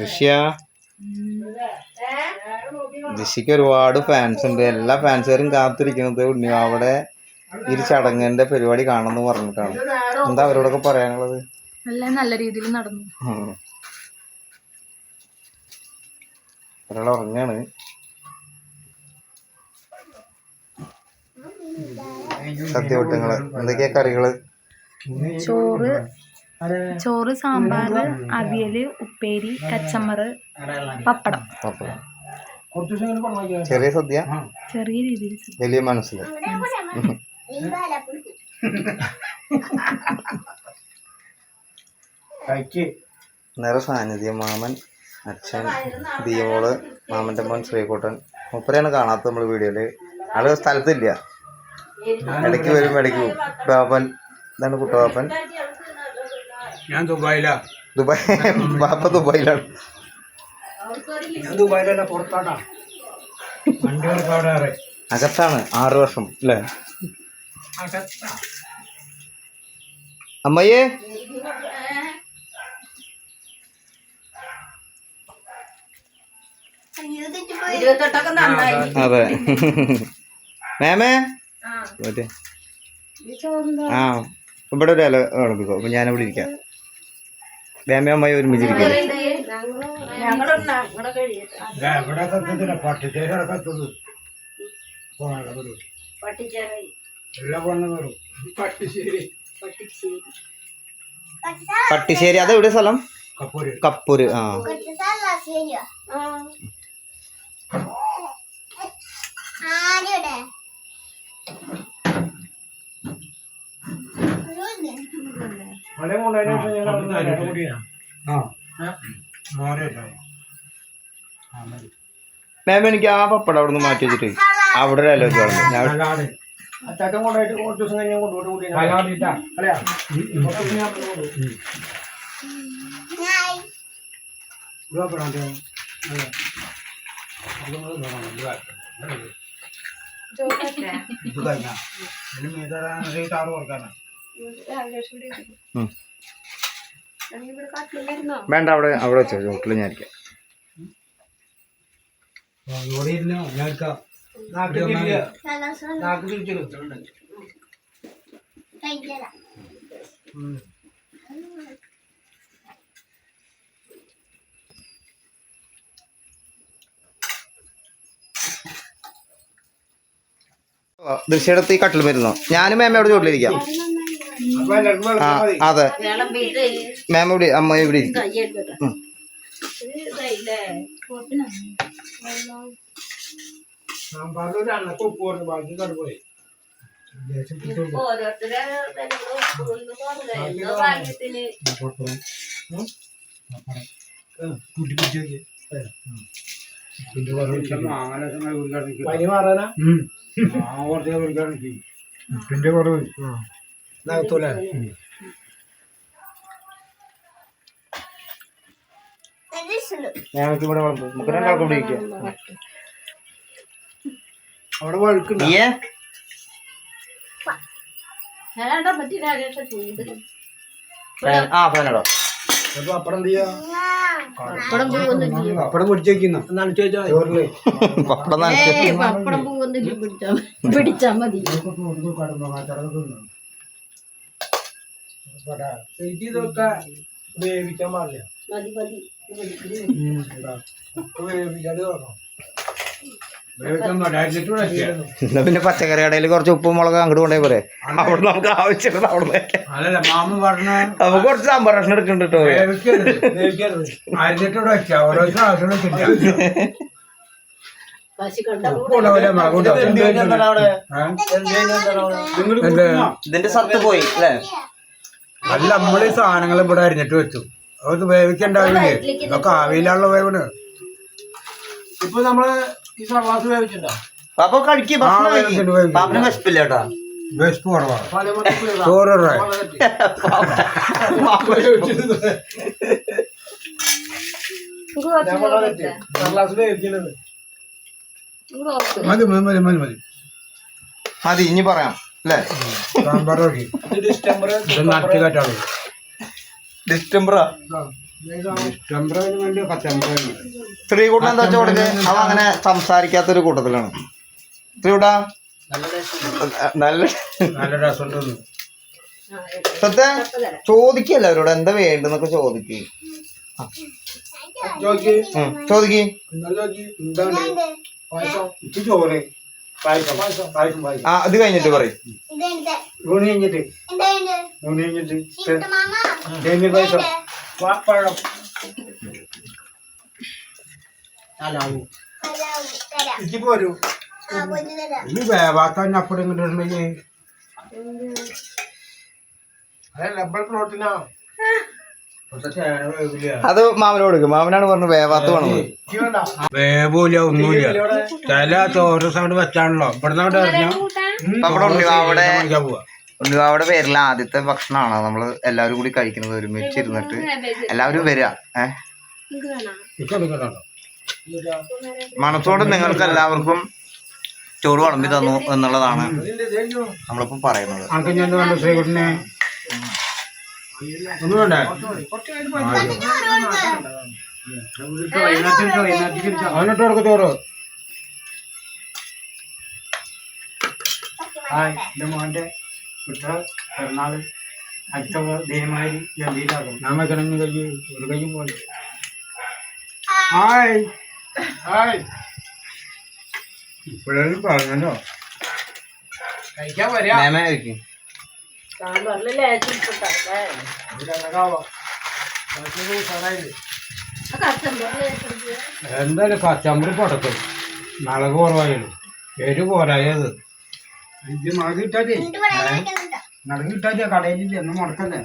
ഋഷ്യ ഋഷിക്ക് ഒരുപാട് ഫാൻസ് ഉണ്ട്. എല്ലാ ഫാൻസുകാരും കാത്തിരിക്കുന്നത് ഉണ്ണി അവിടെ ഈ ചടങ്ങിന്റെ പരിപാടി കാണുമെന്ന് പറഞ്ഞിട്ടാണ്. എന്താ അവരോടൊക്കെ പറയാനുള്ളത്? എല്ലാം നല്ല രീതിയിൽ നടന്നു. ഒരാൾ ഉറങ്ങാണ്. സദ്യവട്ടങ്ങൾ. എന്തൊക്കെയാ കറികൾ? ചോറ് ചോറ് സാമ്പാർ അവിയൽ ഉപ്പേരി കച്ചമ്പറ് പപ്പടം. പപ്പടം. ചെറിയ സദ്യ? ചെറിയ രീതിയിൽ വലിയ മനസ്സിൽ. നേരെ സാന്നിധ്യം മാമൻ അച്ഛൻ ദിയോൾ മാമന്റെ മോൻ ശ്രീകുട്ടൻ. മുപ്പരെയാണ് കാണാത്തത് നമ്മൾ വീഡിയോയിൽ. ആൾ സ്ഥലത്തില്ല. ഇടയ്ക്ക് വരും ഇടയ്ക്ക് പോകും. കുട്ടവാപ്പൻ ഇതാണ് കുട്ടപാപ്പൻ ഞാൻ ദുബായിലാ. ദുബായ്. ബാപ്പ ദുബായിലാണ്. ഞാൻ ദുബായിലല്ല പുറത്താട്ടാ. അകത്താണ് ആറ് വർഷം അല്ലേ? അമ്മയെ അതെ. മാമേ? മറ്റേ ആ ഇവിടെ ഒരു ഇല വിളമ്പിക്കോ അപ്പൊ ഞാനിവിടെ ഇരിക്കാം. മേമ അമ്മായി ഒരുമിച്ചിരിക്കുന്നു പട്ടിശ്ശേരി അത് എവിടെ സ്ഥലം? കപ്പൂര്. ആ. മലയും ശേഷം ഞാൻ കൂടിയാ. ആ. മേമ എനിക്ക് ആ പപ്പടം അവിടെ നിന്ന് മാറ്റി വെച്ചിട്ട് അവിടെ ഒരു ഇല വെച്ച് ഞാൻ അച്ചാറ്റം കൊണ്ടായിട്ട് കുറച്ച് ദിവസം കഴിഞ്ഞ് കൊണ്ടുപോയിട്ട് കൂടി അല്ലയാ കുറച്ച് ഞാൻ കൊണ്ടുപോകും. ഇതാ പറയാം അതെ ഇത് നമ്മൾ നോക്കണം. ഇത് കാര്യം. ഇത് കഴിഞ്ഞാ ഇതിന് മീതരാണ് ആറ് കൊടുക്കാനാ. ഉം. വേണ്ട അവിടെ അവിടെ വെച്ചോ ചോട്ടിൽ ഞാൻ ഇരിക്കാം. ദൃശ്യടത്ത് ഈ കട്ടിൽ വരുന്നു? ഞാനും മേമയോട് അവിടെ ചോട്ടിലിരിക്കാം ആ അതെ. മാം ഇവിടെ അമ്മ ഇവിടെ കൂട്ടി പിടിച്ചു പനി മാറാനാ കുറച്ച് ഉപ്പിന്റെ കുറവ്. ഇതാകത്തൂല മേമക്ക് ഇവിടെ വിളമ്പ് നമുക്ക് രണ്ടാൾക്കും ഇവിടെ ഇരിക്കാം. അവിടെ വഴുക്കുണ്ട്? ആ ഫാനടോ അപ്പൊ അപ്പടം എന്ത് ചെയ്യാ? പപ്പടം നനച്ച് പിടിച്ചാ മതി. എനിക്ക് ഇതൊക്കെ വേവിക്കാൻ പാടില്ല. പിന്നെ പച്ചക്കറി കടയിൽ കുറച്ച് ഉപ്പും മുളക് അങ്ങോട്ട് കൊണ്ടേ പോരെ. അവിടെ നമുക്ക് ആവശ്യമുള്ളത് അവിടെ അപ്പൊ കുറച്ച് സാമ്പാർ ഭക്ഷണം മകൂട്ട ഇതിന്റെ സത്ത് പോയി അല്ലേ? അല്ല നമ്മളീ സാധനങ്ങൾ ഇവിടെ അരിഞ്ഞിട്ട് വെച്ചു. അത് വേവിക്കണ്ടാവില്ലേ? ഇതൊക്കെ ആവിയിലുള്ള വേവിന് ഇപ്പൊ നമ്മൾ ഈ സർവാസ് വേവിച്ചിട്ടുണ്ടോ പാപ്പ കഴിക്ക് ആ, ഭക്ഷണം കഴിക്ക്. വേവിച്ചിട്ട് വേവിച്ചിട്ട്. പാപ്പന് വിശപ്പില്ല കേട്ടാ വിശപ്പ് കുറവാണ് ചോറ് ഇടേ. സർവാസ് വേവിക്കുന്നത് മതി മതി മതി മതി മതി. മതി ഇനി പറയാം. ഡിസ്റ്റംബറാ ശ്രീകുട്ടൻ എന്താ വെച്ചാൽ കൊടുക്ക്? അവ അങ്ങനെ സംസാരിക്കാത്തൊരു കൂട്ടത്തിലാണ്. ശ്രീകുട്ട? നല്ല സത്യ? ചോദിക്കല്ല അവരോട് എന്താ വേണ്ടെന്നൊക്കെ ചോദിക്ക്. ചോദിക്ക്. ചോദിക്ക്. ചോറ്. ആ അത് കഴിഞ്ഞിട്ട് പറയും. ഊണ് കഴിഞ്ഞിട്ട്. ഊണ് കഴിഞ്ഞിട്ട്. തേങ്ങ പായസം. പ- പഴം ഇച്ചി പോരൂ. വേവാക്കാൻ അപ്പുറം ഇങ്ങോട്ട് ഇടണമെങ്കിൽ അത് മാമനോട് കൊടുക്കും. മാമനാണ് പറഞ്ഞു വേവാത്ത വേണം വേവൂല ഒന്നുമില്ല. തല ചോറ് സൗണ്ട് വെച്ചാണല്ലോ. ഇവിടെ ഉണ്ണിവാവിടെ പോവാ. ഉണ്ണിവാവിടെ പേരിൽ ആദ്യത്തെ ഭക്ഷണമാണ് നമ്മൾ എല്ലാവരും കൂടി കഴിക്കുന്നത് ഒരുമിച്ച് ഇരുന്നിട്ട്. എല്ലാവരും വരിക ഏഹ് മനസ്സോട് നിങ്ങൾക്ക് എല്ലാവർക്കും ചോറ് വിളമ്പി തന്നു എന്നുള്ളതാണ് നമ്മളിപ്പോ പറയുന്നത്. അവനിട്ട് കൊടുക്ക ചോറ് ഹായ് എന്റെ മോന്റെ കുട്ട പിറന്നാൾ അടുത്ത ദൈവമായി ഗംഭീരാകും ഞാൻ വെക്കണമെങ്കിൽ കയ്യ് ഒരു കയ്യും പോലെ. ഹായ്. ഹായ്. ഇപ്പോഴും പറഞ്ഞല്ലോ. കഴിക്കാൻ വരാ. മേമ കഴിക്കും എന്തായാലും കച്ചമ്പറ് പടക്കും മുളക് കുറവായാലും എരു പോരായത്. ഇത് മുളക് കിട്ടാതെ. മുളക് കിട്ടാതെ കടയിൽ എന്ന് മുടക്കല്ലേ?